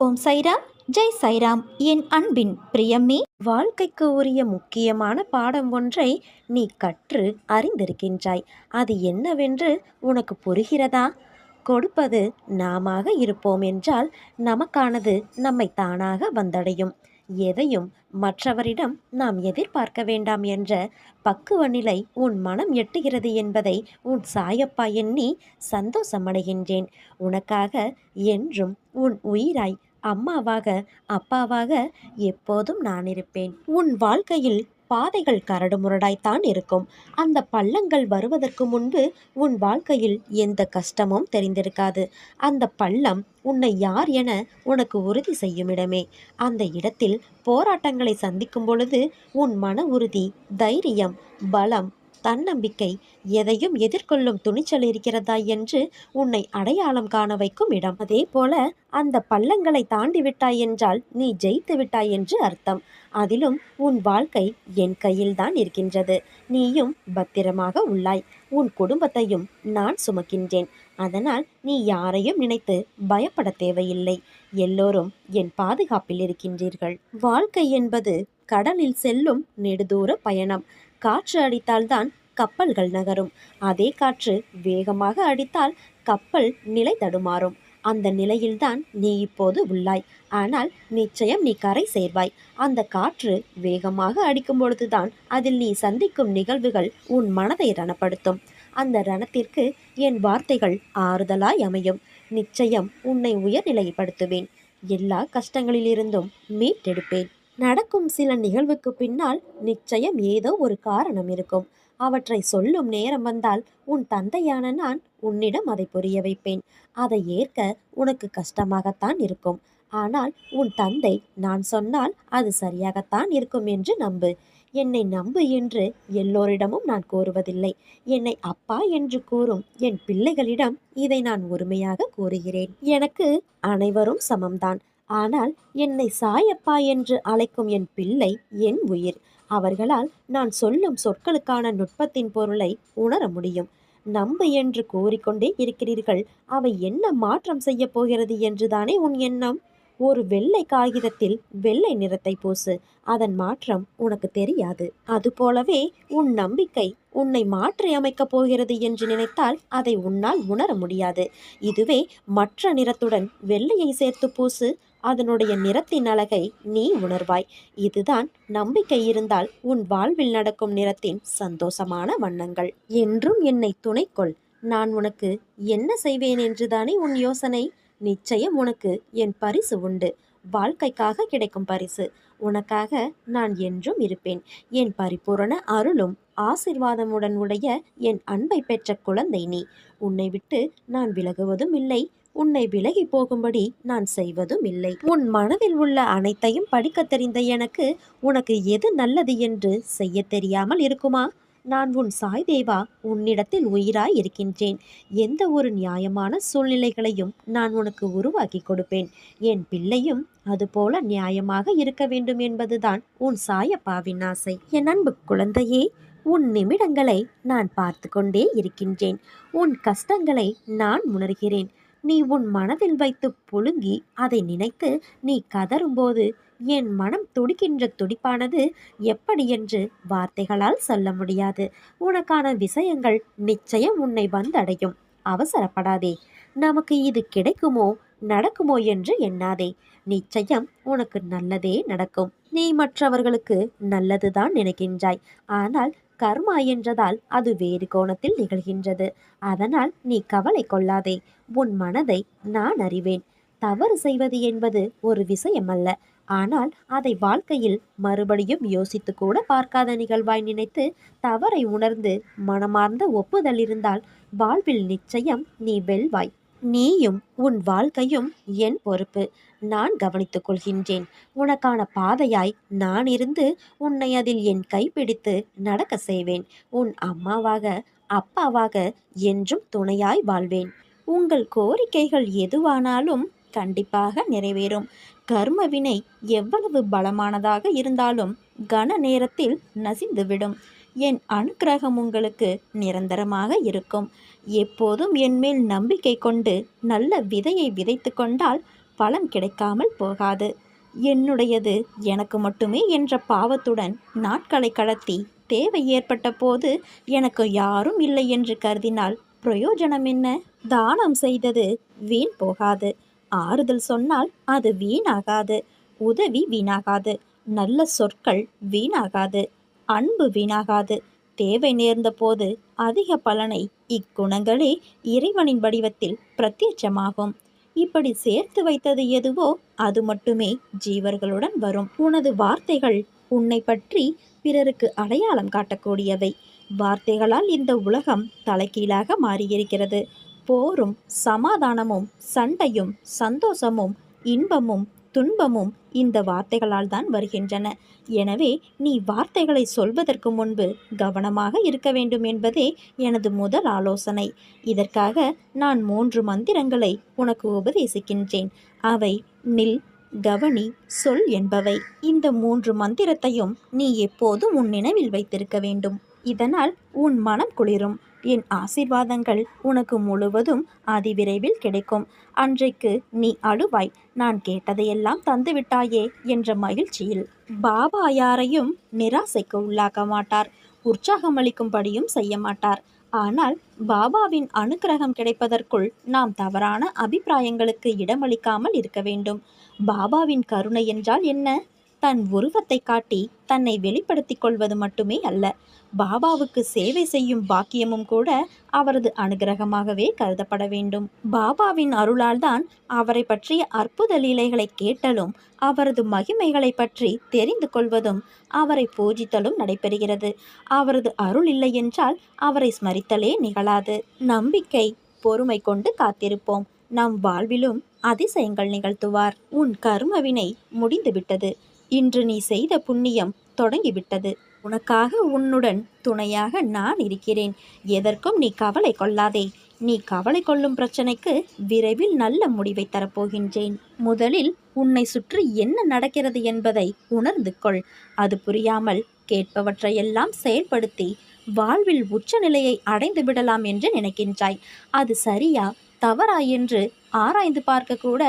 ஓம் சைராம் ஜெய் சைராம். என் அன்பின் பிரியம்மே வாழ்க்கைக்கு உரிய முக்கியமான பாடம் ஒன்றை நீ கற்று அறிந்திருக்கின்றாய். அது என்னவென்று உனக்கு புரிகிறதா? கொடுப்பது நாமாக இருப்போம் என்றால் நமக்கானது நம்மை தானாக வந்தடையும். எதையும் மற்றவரிடம் நாம் எதிர்பார்க்க வேண்டாம் என்ற பக்குவ நிலை உன் மனம் எட்டுகிறது என்பதை உன் சாயப்பா எண்ணி சந்தோஷமடைகின்றேன். உனக்காக என்றும் உன் உயிராய் அம்மாவாக அப்பாவாக எப்போதும் நான் இருப்பேன். உன் வாழ்க்கையில் பாதைகள் கரடுமுரடாய்த்தான் இருக்கும். அந்த பள்ளங்கள் வருவதற்கு முன்பு உன் வாழ்க்கையில் எந்த கஷ்டமும் தெரிந்திருக்காது. அந்த பள்ளம் உன்னை யார் என உனக்கு உறுதி செய்யும் இடமே அந்த இடத்தில் போராட்டங்களை சந்திக்கும் பொழுது உன் மன உறுதி தைரியம் பலம் தன்னம்பிக்கை எதையும் எதிர்கொள்ளும் துணிச்சல் இருக்கிறதா என்று உன்னை அடையாளம் காண வைக்கும் இடம். அதே போல அந்த பள்ளங்களை தாண்டி விட்டாய் என்றால் நீ ஜெயித்து விட்டாய் என்று அர்த்தம். அதிலும் உன் வாழ்க்கை என் கையில்தான் இருக்கின்றது. நீயும் பத்திரமாக உள்ளாய். உன் குடும்பத்தையும் நான் சுமக்கின்றேன். அதனால் நீ யாரையும் நினைத்து பயப்பட தேவையில்லை. எல்லோரும் என் பாதுகாப்பில் இருக்கின்றீர்கள். வாழ்க்கை என்பது கடலில் செல்லும் நெடுதூர பயணம். காற்று அடித்தால்தான் கப்பல்கள் நகரும். அதே காற்று வேகமாக அடித்தால் கப்பல் நிலை தடுமாறும். அந்த நிலையில்தான் நீ இப்போது உள்ளாய். ஆனால் நிச்சயம் நீ கரை சேர்வாய். அந்த காற்று வேகமாக அடிக்கும் பொழுதுதான் அதில் நீ சந்திக்கும் நிகழ்வுகள் உன் மனதை ரணப்படுத்தும். அந்த ரணத்திற்கு என் வார்த்தைகள் ஆறுதலாய் அமையும். நிச்சயம் உன்னை உயர்நிலைப்படுத்துவேன். எல்லா கஷ்டங்களிலிருந்தும் மீட்டெடுப்பேன். நடக்கும் சில நிகழ்வுக்கு பின்னால் நிச்சயம் ஏதோ ஒரு காரணம் இருக்கும். அவற்றை சொல்லும் நேரம் வந்தால் உன் தந்தையான நான் உன்னிடம் அதை புரிய வைப்பேன். அதை ஏற்க உனக்கு கஷ்டமாகத்தான் இருக்கும். ஆனால் உன் தந்தை நான் சொன்னால் அது சரியாகத்தான் இருக்கும் என்று நம்பு. என்னை நம்பு என்று எல்லோரிடமும் நான் கூறுவதில்லை. என்னை அப்பா என்று கூறும் என் பிள்ளைகளிடம் இதை நான் உரிமையாக கூறுகிறேன். எனக்கு அனைவரும் சமம்தான். ஆனால் என்னை சாயப்பா என்று அழைக்கும் என் பிள்ளை என் உயிர். அவர்களால் நான் சொல்லும் சொற்களுக்கான நுட்பத்தின் பொருளை உணர முடியும். நம்பு என்று கூறிக்கொண்டே இருக்கிறீர்கள். அவை என்ன மாற்றம் செய்ய போகிறது என்றுதானே உன் எண்ணம்? ஒரு வெள்ளை காகிதத்தில் வெள்ளை நிறத்தை பூசு. அதன் மாற்றம் உனக்கு தெரியாது. அதுபோலவே உன் நம்பிக்கை உன்னை மாற்றி அமைக்கப் போகிறது என்று நினைத்தால் அதை உன்னால் உணர முடியாது. இதுவே மற்ற நிறத்துடன் வெள்ளையை சேர்த்து பூசு. அதனுடைய நிறத்தின் அழகை நீ உணர்வாய். இதுதான் நம்பிக்கை இருந்தால் உன் வாழ்வில் நடக்கும் நிறத்தின் சந்தோஷமான வண்ணங்கள். என்றும் என்னை துணைக்கொள். நான் உனக்கு என்ன செய்வேன் என்றுதானே உன் யோசனை? நிச்சயம் உனக்கு என் பரிசு உண்டு. வாழ்க்கைக்காக கிடைக்கும் பரிசு. உனக்காக நான் என்றும் இருப்பேன். என் பரிபூரண அருளும் ஆசிர்வாதமுடன் உடைய என் அன்பை பெற்ற குழந்தை நீ. உன்னை விட்டு நான் விலகுவதும் இல்லை. உன்னை விலகி போகும்படி நான் செய்வதும் இல்லை. உன் மனதில் உள்ள அனைத்தையும் படிக்க தெரிந்த எனக்கு உனக்கு எது நல்லது என்று செய்ய தெரியாமல் இருக்குமா? நான் உன் சாய் தேவா உன்னிடத்தில் உயிராய் இருக்கின்றேன். எந்த ஒரு நியாயமான சூழ்நிலைகளையும் நான் உனக்கு உருவாக்கி கொடுப்பேன். என் பிள்ளையும் அதுபோல நியாயமாக இருக்க வேண்டும் என்பதுதான் உன் சாயப்பாவின் ஆசை. என் அன்பு குழந்தையே உன் நிமிடங்களை நான் பார்த்து கொண்டே இருக்கின்றேன். உன் கஷ்டங்களை நான் உணர்கிறேன். நீ உன் மனதில் வைத்து புழுங்கி அதை நினைத்து நீ கதறும்போது என் மனம் துடிக்கின்ற துடிப்பானது எப்படி என்று வார்த்தைகளால் சொல்ல முடியாது. உனக்கான விஷயங்கள் நிச்சயம் உன்னை வந்தடையும். அவசரப்படாதே. நமக்கு இது கிடைக்குமோ நடக்குமோ என்று எண்ணாதே. நிச்சயம் உனக்கு நல்லதே நடக்கும். நீ மற்றவர்களுக்கு நல்லதுதான் நினைக்கின்றாய். ஆனால் கர்மா என்றதால் அது வேறு கோணத்தில் நிகழ்கின்றது. அதனால் நீ கவலை கொள்ளாதே. உன் மனதை நான் அறிவேன். தவறு செய்வது என்பது ஒரு விஷயம் அல்ல ஆனால் அதை வாழ்க்கையில் மறுபடியும் யோசித்து கூட பார்க்காத நிகழ்வாய் நினைத்து தவறை உணர்ந்து மனமார்ந்த ஒப்புதல் இருந்தால் வாழ்வில் நிச்சயம் நீ வெல்வாய். நீயும் உன் வாழ்க்கையும் என் பொறுப்பு. நான் கவனித்துக் கொள்கின்றேன். உனக்கான பாதையாய் நான் இருந்து உன்னை அதில் என் கைப்பிடித்து நடக்க செய்வேன். உன் அம்மாவாக அப்பாவாக என்றும் துணையாய் வாழ்வேன். உங்கள் கோரிக்கைகள் எதுவானாலும் கண்டிப்பாக நிறைவேறும். கர்மவினை எவ்வளவு பலமானதாக இருந்தாலும் கன நேரத்தில் நசிந்துவிடும். என் அனுக்கிரகம் உங்களுக்கு நிரந்தரமாக இருக்கும். எப்போதும் என்மேல் நம்பிக்கை கொண்டு நல்ல விதையை விதைத்து கொண்டால் பலன் கிடைக்காமல் போகாது. என்னுடையது எனக்கு மட்டுமே என்ற பாவத்துடன் நாட்களை கடத்தி தேவை ஏற்பட்ட போது எனக்கு யாரும் இல்லை என்று கருதினால் பிரயோஜனம் என்ன? தானம் செய்தது வீண் போகாது. ஆறுதல் சொன்னால் அது வீணாகாது. உதவி வீணாகாது. நல்ல சொற்கள் வீணாகாது. அன்பு வீணாகாது. தேவை நேர்ந்த போது அதிக பலனை இக்குணங்களே இறைவனின் வடிவத்தில் பிரத்யட்சமாகும். இப்படி சேர்த்து வைத்தது எதுவோ அது மட்டுமே ஜீவர்களுடன் வரும். உனது வார்த்தைகள் உன்னை பற்றி பிறருக்கு அடையாளம் காட்டக்கூடியவை. வார்த்தைகளால் இந்த உலகம் தலைகீழாக மாறியிருக்கிறது. போரும் சமாதானமும் சண்டையும் சந்தோஷமும் இன்பமும் துன்பமும் இந்த வார்த்தைகளால் தான் வருகின்றன. எனவே நீ வார்த்தைகளை சொல்வதற்கு முன்பு கவனமாக இருக்க வேண்டும் என்பதே எனது முதல் ஆலோசனை. இதற்காக நான் மூன்று மந்திரங்களை உனக்கு உபதேசிக்கின்றேன். அவை நில் கவனி சொல் என்பவை. இந்த மூன்று மந்திரத்தையும் நீ எப்போதும் உன் நினைவில் வைத்திருக்க வேண்டும். இதனால் உன் மனம் குளிரும். என் ஆசீர்வாதங்கள் உனக்கு முழுவதும் அதிவிரைவில் கிடைக்கும். அன்றைக்கு நீ அழுவாய். நான் கேட்டதையெல்லாம் தந்துவிட்டாயே என்ற மகிழ்ச்சியில். பாபா யாரையும் நிராசைக்கு உள்ளாக்க மாட்டார். உற்சாகமளிக்கும்படியும் செய்ய மாட்டார். ஆனால் பாபாவின் அனுக்கிரகம் கிடைப்பதற்குள் நாம் தவறான அபிப்பிராயங்களுக்கு இடமளிக்காமல் இருக்க வேண்டும். பாபாவின் கருணை என்றால் என்ன? தன் உருவத்தை காட்டி தன்னை வெளிப்படுத்திக் கொள்வது மட்டுமே அல்ல. பாபாவுக்கு சேவை செய்யும் பாக்கியமும் கூட அவரது அனுகிரகமாகவே கருதப்பட வேண்டும். பாபாவின் அருளால் தான் அவரை பற்றிய அற்புத லீலைகளை கேட்டலும் அவரது மகிமைகளை பற்றி தெரிந்து கொள்வதும் அவரை பூஜித்தலும் நடைபெறுகிறது. அவரது அருள் இல்லை என்றால் அவரை ஸ்மரித்தலே நிகழாது. நம்பிக்கை பொறுமை கொண்டு காத்திருப்போம். நம் வாழ்விலும் அதிசயங்கள் நிகழ்த்துவார். உன் கர்மவினை முடிந்துவிட்டது. இன்று நீ செய்த புண்ணியம் தொடங்கிவிட்டது. உனக்காக உன்னுடன் துணையாக நான் இருக்கிறேன். எதற்கும் நீ கவலை கொள்ளாதே. நீ கவலை கொள்ளும் பிரச்சனைக்கு விரைவில் நல்ல முடிவை தரப்போகின்றேன். முதலில் உன்னை சுற்றி என்ன நடக்கிறது என்பதை உணர்ந்து கொள். அது புரியாமல் கேட்பவற்றையெல்லாம் செயல்படுத்தி வாழ்வில் உச்சநிலையை அடைந்து விடலாம் என்று நினைக்கின்றாய். அது சரியா? தவறா என்று ஆராய்ந்து பார்க்க கூட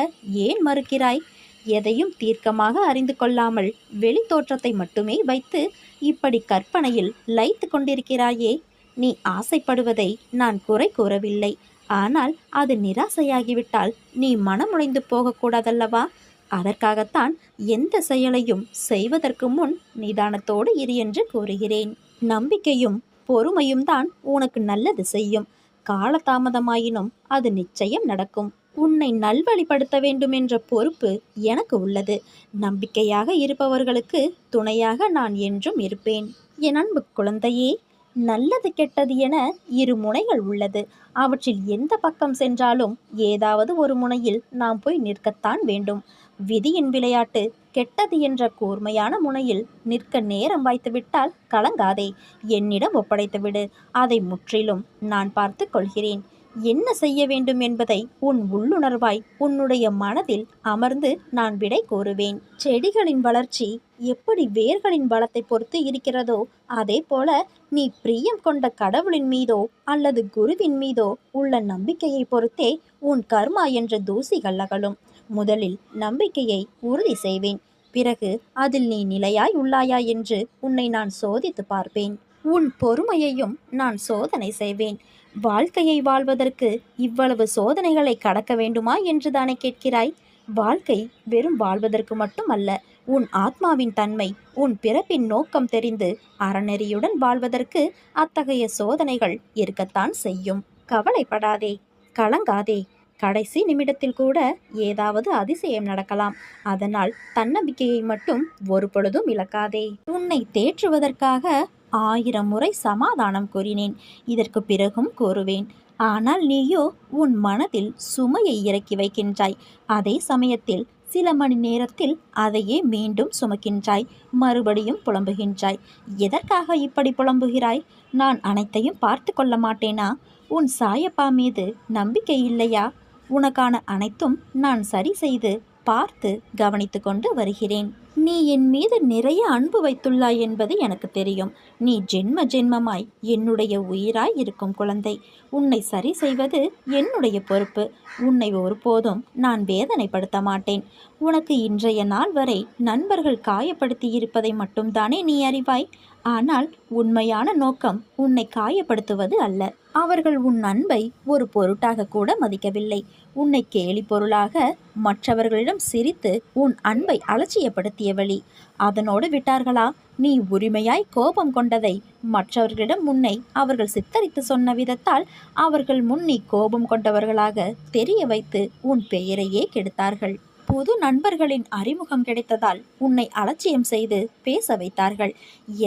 ஏன் மறுக்கிறாய்? எதையும் தீர்க்கமாக அறிந்து கொள்ளாமல் வெளி தோற்றத்தை மட்டுமே வைத்து இப்படி கற்பனையில் லைத்து கொண்டிருக்கிறாயே நீ ஆசைப்படுவதை நான் குறை கூறவில்லை. ஆனால் அது நிராசையாகிவிட்டால் நீ மனமுடைந்து போகக்கூடாதல்லவா? அதற்காகத்தான் எந்த செயலையும் செய்வதற்கு முன் நிதானத்தோடு இரு என்று கூறுகிறேன். நம்பிக்கையும் பொறுமையும் தான் உனக்கு நல்லது செய்யும். காலதாமதமாயினும் அது நிச்சயம் நடக்கும். உன்னை நல்வழிப்படுத்த வேண்டும் என்ற பொறுப்பு எனக்கு உள்ளது. நம்பிக்கையாக இருப்பவர்களுக்கு துணையாக நான் என்றும் இருப்பேன். என் அன்பு குழந்தையே நல்லது கெட்டது என இரு முனைகள் உள்ளது. அவற்றில் எந்த பக்கம் சென்றாலும் ஏதாவது ஒரு முனையில் நாம் போய் நிற்கத்தான் வேண்டும். விதியின் விளையாட்டு கெட்டது என்ற கூர்மையான முனையில் நிற்க நேரம் வைத்துவிட்டால் கலங்காதே. என்னிடம் ஒப்படைத்துவிடு. அதை முற்றிலும் நான் பார்த்து கொள்கிறேன். என்ன செய்ய வேண்டும் என்பதை உன் உள்ளுணர்வாய் உன்னுடைய மனதில் அமர்ந்து நான் விடை கூறுவேன். செடிகளின் வளர்ச்சி எப்படி வேர்களின் பலத்தை பொறுத்து இருக்கிறதோ அதே போல நீ பிரியம் கொண்ட கடவுளின் மீதோ அல்லது குருவின் மீதோ உள்ள நம்பிக்கையை பொறுத்தே உன் கர்மா என்ற தூசிகள் அகலும். முதலில் நம்பிக்கையை உறுதி செய்வேன். பிறகு அதில் நீ நிலையாய் உள்ளாயா என்று உன்னை நான் சோதித்து பார்ப்பேன். உன் பொறுமையையும் நான் சோதனை செய்வேன். வாழ்க்கையை வாழ்வதற்கு இவ்வளவு சோதனைகளை கடக்க வேண்டுமா என்று தானே கேட்கிறாய்? வாழ்க்கை வெறும் வாழ்வதற்கு மட்டும் அல்ல உன் ஆத்மாவின் தன்மை உன் பிறப்பின் நோக்கம் தெரிந்து அறநெறியுடன் வாழ்வதற்கு அத்தகைய சோதனைகள் இருக்கத்தான் செய்யும். கவலைப்படாதே கலங்காதே. கடைசி நிமிடத்தில் கூட ஏதாவது அதிசயம் நடக்கலாம். அதனால் தன்னம்பிக்கையை மட்டும் ஒரு பொழுதும் இழக்காதே. உன்னை தேற்றுவதற்காக ஆயிரம் முறை சமாதானம் கூறினேன். இதற்கு பிறகும் கூறுவேன் ஆனால் நீயோ உன் மனதில் சுமையை இறக்கி வைக்கின்றாய். அதே சமயத்தில் சில மணி நேரத்தில் அதையே மீண்டும் சுமக்கின்றாய். மறுபடியும் புலம்புகின்றாய். எதற்காக இப்படி புலம்புகிறாய்? நான் அனைத்தையும் பார்த்து கொள்ள மாட்டேனா? உன் சாயப்பா மீது நம்பிக்கை இல்லையா? உனக்கான அனைத்தும் நான் சரி செய்து பார்த்து கவனித்து கொண்டு வருகிறேன். நீ என் மீது நிறைய அன்பு வைத்துள்ளாய் என்பது எனக்கு தெரியும். நீ ஜென்ம ஜென்மமாய் என்னுடைய உயிராய் இருக்கும் குழந்தை. உன்னை சரி செய்வது என்னுடைய பொறுப்பு. உன்னை ஒருபோதும் நான் வேதனைப்படுத்த மாட்டேன். உனக்கு இன்றைய நாள் வரை நண்பர்கள் காயப்படுத்தி இருப்பதை மட்டும்தானே நீ அறிவாய்? ஆனால் உண்மையான நோக்கம் உன்னை காயப்படுத்துவது அல்ல. அவர்கள் உன் அன்பை ஒரு பொருட்டாக கூட மதிக்கவில்லை. உன்னை கேலி பொருளாக மற்றவர்களிடம் சிரித்து உன் அன்பை அலட்சியப்படுத்திய வழி. அதனோடு விட்டார்களா? நீ உரிமையாய் கோபம் கொண்டதை. மற்றவர்களிடம் முன்னை அவர்கள் சித்தரித்து சொன்ன விதத்தால் அவர்கள் முன் நீ கோபம் கொண்டவர்களாக தெரிய வைத்து உன் பெயரையே கெடுத்தார்கள். புது நண்பர்களின் அறிமுகம் கிடைத்ததால் உன்னை அலட்சியம் செய்து பேச வைத்தார்கள்.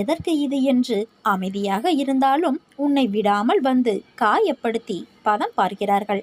எதற்கு இது என்று அமைதியாக இருந்தாலும் உன்னை விடாமல் வந்து காயப்படுத்தி பதம் பார்க்கிறார்கள்.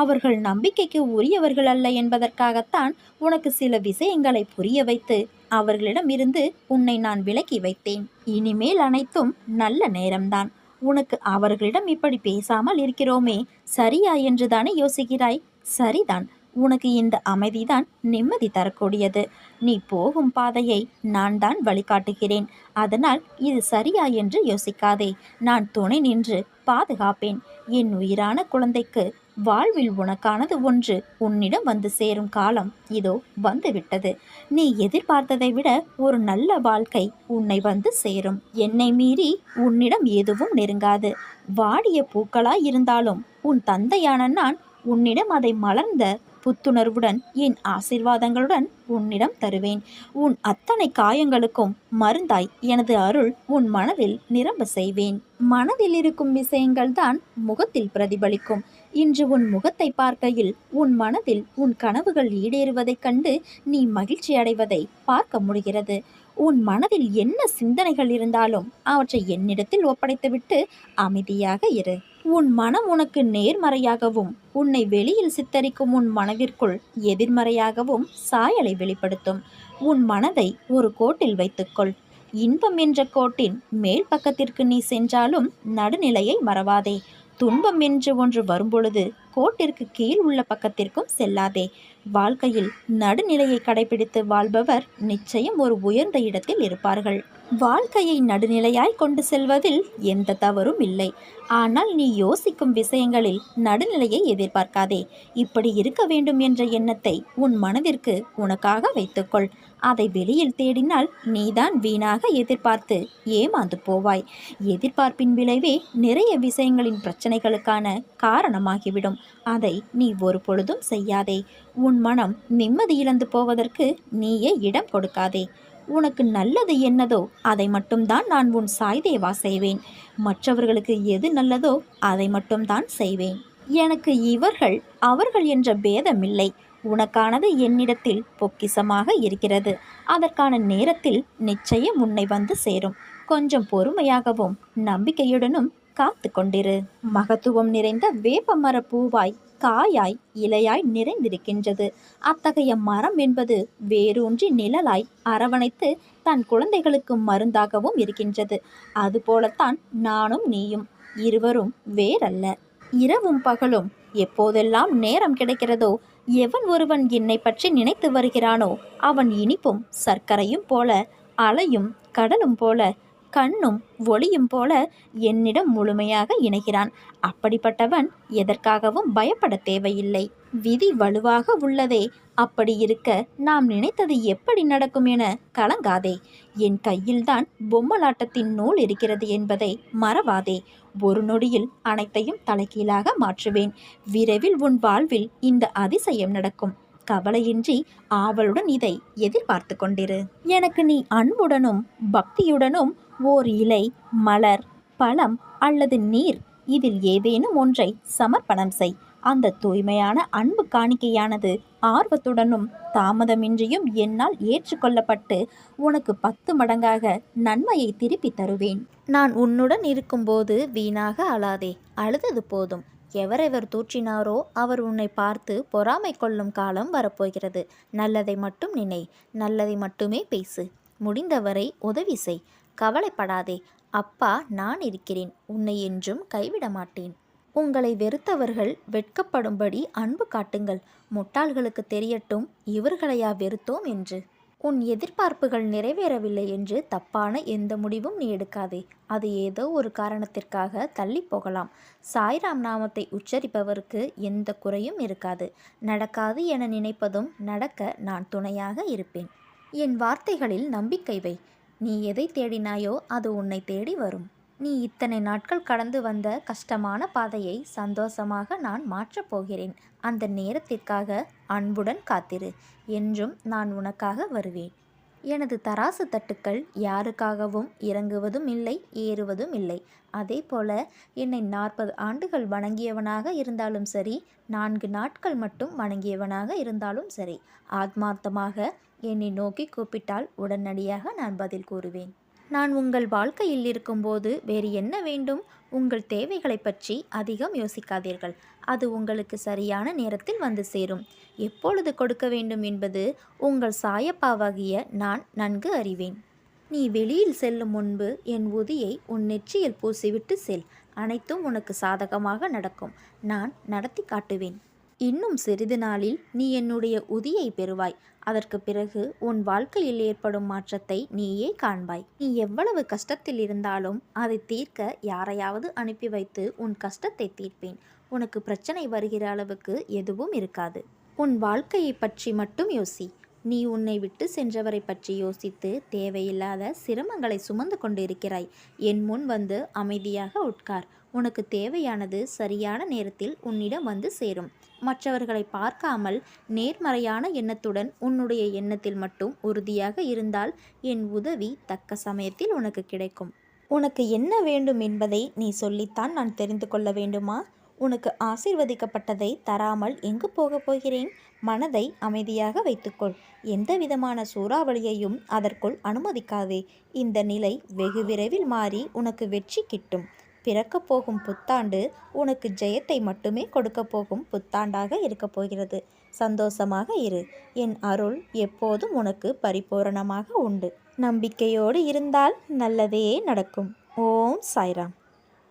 அவர்கள் நம்பிக்கைக்கு உரியவர்கள் அல்ல என்பதற்காகத்தான் உனக்கு சில விஷயங்களை புரிய வைத்து அவர்களிடம் இருந்து உன்னை நான் விலக்கி வைத்தேன். இனிமேல் அனைத்தும் நல்ல நேரம்தான். உனக்கு அவர்களிடம் இப்படி பேசாமல் இருக்கிறோமே சரியா என்றுதானே யோசிக்கிறாய்? சரிதான். உனக்கு இந்த அமைதிதான் நிம்மதி தரக்கூடியது. நீ போகும் பாதையை நான் தான் வழிகாட்டுகிறேன். அதனால் இது சரியா என்று யோசிக்காதே. நான் துணை நின்று பாதுகாப்பேன். என் உயிரான குழந்தைக்கு வாழ்வில் உனக்கானது ஒன்று உன்னிடம் வந்து சேரும் காலம் இதோ வந்துவிட்டது. நீ எதிர்பார்த்ததை விட ஒரு நல்ல வாழ்க்கை உன்னை வந்து சேரும். என்னை மீறி உன்னிடம் எதுவும் நெருங்காது. வாடிய பூக்களாய் இருந்தாலும் உன் தந்தையான நான் உன்னிடம் அதை மலர்ந்த புத்துணர்வுடன் என் ஆசிர்வாதங்களுடன் உன்னிடம் தருவேன். உன் அத்தனை காயங்களுக்கும் மருந்தாய் எனது அருள் உன் மனதில் நிரம்ப செய்வேன். மனதில் இருக்கும் விஷயங்கள் தான் முகத்தில் பிரதிபலிக்கும். இன்று உன் முகத்தை பார்க்கையில் உன் மனதில் உன் கனவுகள் ஈடேறுவதைக் கண்டு நீ மகிழ்ச்சி அடைவதை பார்க்க முடிகிறது. உன் மனதில் என்ன சிந்தனைகள் இருந்தாலும் அவற்றை என்னிடத்தில் ஒப்படைத்துவிட்டு அமைதியாக இரு. உன் மனம் உனக்கு நேர்மறையாகவும் உன்னை வெளியில் சித்தரிக்கும் உன் மனதிற்குள் எதிர்மறையாகவும் சாயலை வெளிப்படுத்தும். உன் மனதை ஒரு கோட்டில் வைத்துக்கொள். இன்பம் என்ற கோட்டின் மேல் பக்கத்திற்கு நீ சென்றாலும் நடுநிலையை மறவாதே. துன்பம் என்று ஒன்று வரும்பொழுது கோட்டிற்கு கீழ் உள்ள பக்கத்திற்கும் செல்லாதே. வாழ்க்கையில் நடுநிலையை கடைபிடித்து வாழ்பவர் நிச்சயம் ஒரு உயர்ந்த இடத்தில் இருப்பார்கள். வாழ்க்கையை நடுநிலையாய் கொண்டு செல்வதில் எந்த தவறும் இல்லை. ஆனால் நீ யோசிக்கும் விஷயங்களில் நடுநிலையை எதிர்பார்க்காதே. இப்படி இருக்க வேண்டும் என்ற எண்ணத்தை உன் மனதிற்கு உனக்காக வைத்துக்கொள். அதை வெளியில் தேடினால் நீதான் வீணாக எதிர்பார்த்து ஏமாந்து போவாய். எதிர்பார்ப்பின் விளைவே நிறைய விஷயங்களின் பிரச்சனைகளுக்கான காரணமாகிவிடும். அதை நீ ஒரு பொழுதும் செய்யாதே. உன் மனம் நிம்மதி இழந்து போவதற்கு நீயே இடம் கொடுக்காதே. உனக்கு நல்லது என்னதோ அதை மட்டும்தான் நான் உன் சாய்தேவா செய்வேன். மற்றவர்களுக்கு எது நல்லதோ அதை மட்டும்தான் செய்வேன். எனக்கு இவர்கள் அவர்கள் என்ற பேதமில்லை. உனக்கானது என்னிடத்தில் பொக்கிசமாக இருக்கிறது. அதற்கான நேரத்தில் நிச்சயம் உன்னை வந்து சேரும். கொஞ்சம் பொறுமையாகவும் நம்பிக்கையுடனும் காத்து கொண்டிரு மகத்துவம் நிறைந்த வேப்பமர பூவாய் காயாய் இலையாய் நிறைந்திருக்கின்றது. அத்தகைய மரம் என்பது வேரூன்றி நிழலாய் அரவணைத்து தன் குழந்தைகளுக்கு மருந்தாகவும் இருக்கின்றது. அதுபோலத்தான் நானும் நீயும். இருவரும் வேறல்ல. இரவும் பகலும் எப்போதெல்லாம் நேரம் கிடைக்கிறதோ எவன் ஒருவன் என்னை பற்றி நினைத்து வருகிறானோ அவன் இனிப்பும் சர்க்கரையும் போல அலையும் கடலும் போல கண்ணும் ஒளியும் போல என்னிடம் முழுமையாக இணைகிறான். அப்படிப்பட்டவன் எதற்காகவும் பயப்பட தேவையில்லை. விதி வலுவாக உள்ளதே. அப்படி இருக்க நாம் நினைத்தது எப்படி நடக்கும் என கலங்காதே. என் கையில்தான் பொம்மலாட்டத்தின் நூல் இருக்கிறது என்பதை மறவாதே. ஒரு நொடியில் அனைத்தையும் தலைகீழாக மாற்றுவேன். விரைவில் உன் வாழ்வில் இந்த அதிசயம் நடக்கும். கவலையின்றி ஆவலுடன் இதை எதிர்பார்த்து கொண்டிரு. எனக்கு நீ அன்புடனும் பக்தியுடனும் ஓர் இலை மலர் பழம் அல்லது நீர். இதில் ஏதேனும் ஒன்றை சமர்ப்பணம் செய். அந்த தூய்மையான அன்பு காணிக்கையானது ஆர்வத்துடனும் தாமதமின்றியும் என்னால் ஏற்றுக்கொள்ளப்பட்டு உனக்கு பத்து மடங்காக நன்மையை திருப்பி தருவேன். நான் உன்னுடன் இருக்கும்போது வீணாக அழாதே. அழுதது போதும். எவரெவர் தூற்றினாரோ அவர் உன்னை பார்த்து பொறாமை கொள்ளும் காலம் வரப்போகிறது. நல்லதை மட்டும் நினை. நல்லதை மட்டுமே பேசு. முடிந்தவரை உதவி செய். கவலைப்படாதே. அப்பா நான் இருக்கிறேன். உன்னை என்றும் கைவிட மாட்டேன் உங்களை வெறுத்தவர்கள் வெட்கப்படும்படி அன்பு காட்டுங்கள். முட்டாள்களுக்கு தெரியட்டும் இவர்களையா வெறுத்தோம் என்று. உன் எதிர்பார்ப்புகள் நிறைவேறவில்லை என்று தப்பான எந்த முடிவும் நீ எடுக்காதே. அது ஏதோ ஒரு காரணத்திற்காக தள்ளி போகலாம். சாய்ராம் நாமத்தை உச்சரிப்பவருக்கு எந்த குறையும் இருக்காது. நடக்காது என நினைப்பதும் நடக்க நான் துணையாக இருப்பேன். என் வார்த்தைகளில் நம்பிக்கை வை. நீ எதை தேடினாயோ அது உன்னை தேடி வரும். நீ இத்தனை நாட்கள் கடந்து வந்த கஷ்டமான பாதையை சந்தோஷமாக நான் மாற்றப் போகிறேன். அந்த நேரத்திற்காக அன்புடன் காத்திரு. என்றும் நான் உனக்காக வருவேன். எனது தராசு தட்டுக்கள் யாருக்காகவும் இறங்குவதும் இல்லை ஏறுவதும் இல்லை. அதே போல என்னை நாற்பது ஆண்டுகள் வணங்கியவனாக இருந்தாலும் சரி நான்கு நாட்கள் மட்டும் வணங்கியவனாக இருந்தாலும் சரி ஆத்மார்த்தமாக என்னை நோக்கி கூப்பிட்டால் உடனடியாக நான் பதில் கூறுவேன். நான் உங்கள் வாழ்க்கையில் இருக்கும்போது வேறு என்ன வேண்டும்? உங்கள் தேவைகளை பற்றி அதிகம் யோசிக்காதீர்கள். அது உங்களுக்கு சரியான நேரத்தில் வந்து சேரும். எப்பொழுது கொடுக்க வேண்டும் என்பது உங்கள் சாயப்பாவாகிய நான் நன்கு அறிவேன். நீ வெளியில் செல்லும் முன்பு என் உதியை உன் நெற்றியில் பூசிவிட்டு செல். அனைத்தும் உனக்கு சாதகமாக நடக்கும். நான் நடத்தி காட்டுவேன். இன்னும் சிறிது நாளில் நீ என்னுடைய உதியை பெறுவாய். அதற்கு பிறகு உன் வாழ்க்கையில் ஏற்படும் மாற்றத்தை நீயே காண்பாய். நீ எவ்வளவு கஷ்டத்தில் இருந்தாலும் அதை தீர்க்க யாரையாவது அனுப்பி வைத்து உன் கஷ்டத்தை தீர்ப்பேன். உனக்கு பிரச்சனை வருகிற அளவுக்கு எதுவும் இருக்காது. உன் வாழ்க்கையை பற்றி மட்டும் யோசி. நீ உன்னை விட்டு சென்றவரை பற்றி யோசித்து தேவையில்லாத சிரமங்களை சுமந்து கொண்டிருக்கிறாய். என் முன் வந்து அமைதியாக உட்கார். உனக்கு தேவையானது சரியான நேரத்தில் உன்னிடம் வந்து சேரும். மற்றவர்களை பார்க்காமல் நேர்மறையான எண்ணத்துடன் உன்னுடைய எண்ணத்தில் மட்டும் உறுதியாக இருந்தால் என் உதவி தக்க சமயத்தில் உனக்கு கிடைக்கும். உனக்கு என்ன வேண்டும் என்பதை நீ சொல்லித்தான் நான் தெரிந்து கொள்ள வேண்டுமா? உனக்கு ஆசீர்வதிக்கப்பட்டதை தராமல் எங்கு போகப் போகிறேன்? மனதை அமைதியாக வைத்துக்கொள். எந்த விதமான சூறாவளியையும் அதற்குள் அனுமதிக்காதே. இந்த நிலை வெகு விரைவில் மாறி உனக்கு வெற்றி கிட்டும். பிறக்கப் போகும் புத்தாண்டு உனக்கு ஜெயத்தை மட்டுமே கொடுக்கப் போகும் புத்தாண்டாக இருக்கப் போகிறது. சந்தோஷமாக இரு. என் அருள் எப்போதும் உனக்கு பரிபூரணமாக உண்டு. நம்பிக்கையோடு இருந்தால் நல்லதே நடக்கும். ஓம் சாய்ராம்.